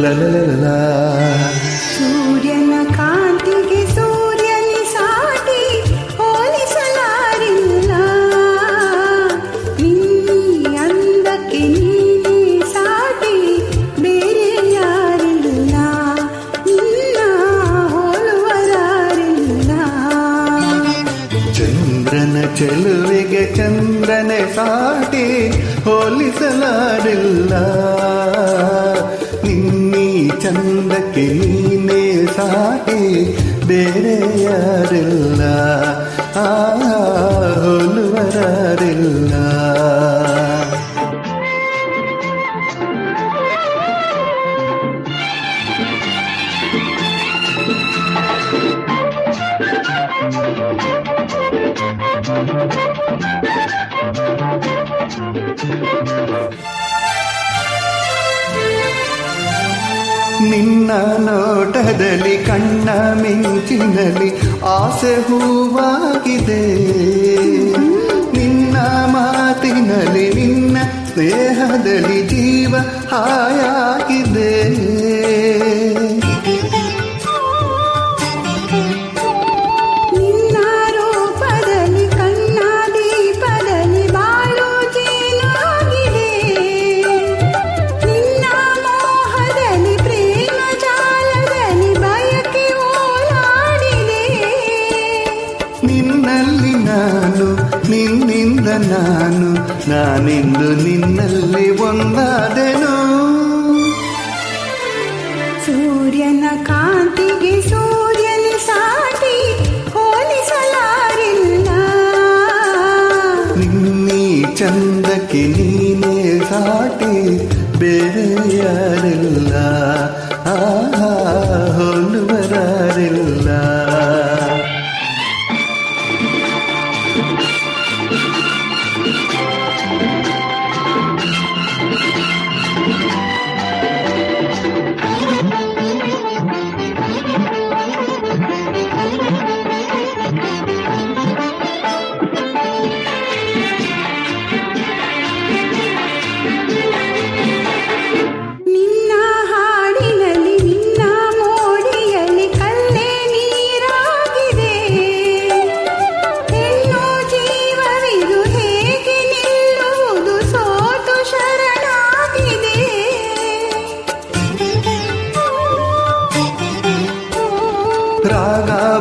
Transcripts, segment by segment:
la la la la la. ಚೆಲುವಿಗೆ ಚಂದ್ರನೆ ಸಾಟಿ ಹೋಲಿಸಲಾರಿಲ್ಲ. ನಿನ್ನೀ ಚಂದಕ್ಕೆ ನೀನೇ ಸಾಟಿ ಬೇರೆ ಯಾರಿಲ್ಲ ಆ ಹೋಲುವರಾರಿಲ್ಲ. ನಿನ್ನ ನೋಟದಲ್ಲಿ ಕಣ್ಣ ಮಿಂಚಿನಲ್ಲಿ ಆಸೆ ಹೂವಾಗಿದೆ. ನಿನ್ನ ಮಾತಿನಲ್ಲಿ ನಿನ್ನ ಸ್ನೇಹದಲ್ಲಿ ಜೀವ ಹಾಯಾಗಿದೆ. ನಾನು ನಿನ್ನಿಂದ ನಾನು ನಾನಿಂದು ನಿನ್ನಲ್ಲಿ ಒಂದಾದೆನು. ಸೂರ್ಯನ ಕಾಂತಿಗೆ ಸೂರ್ಯನ ಸಾಟಿ ಹೋಲಿಸಲಾರಿಲ್ಲ. ನಿನ್ನೀ ಚಂದಕ್ಕೆ ನೀನೇ ಸಾಟಿ ಬೇರೆ ಯಾರಿಲ್ಲ ಆ ಹೋಲುವರಾರಿಲ್ಲ.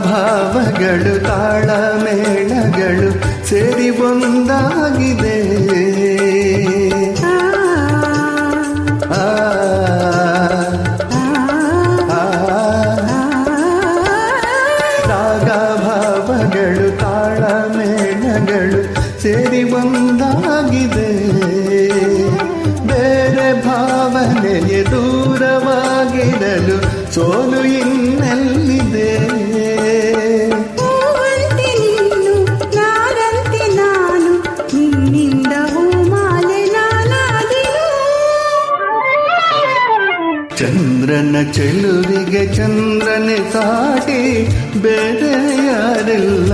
ಭಾವಗಳು ತಾಳ ಮೇಳಗಳು ಸೇರಿ ಒಂದಾಗಿದೆ ಆ, ಆ, ಆ, ಆ, ರಾಗ ಭಾವಗಳು ತಾಳ ಮೇಳಗಳು ಸೇರಿ ಒಂದಾಗಿದೆ ಬೇರೆ ಭಾವನೆಗೆ ದೂರವಾಗಿರಲು ಸೋಲು ಚಂದ್ರನ ಚೆಲುವಿಗೆ ಚಂದ್ರನೆ ಸಾಟಿ ಬೇರೆ ಯಾರಿಲ್ಲ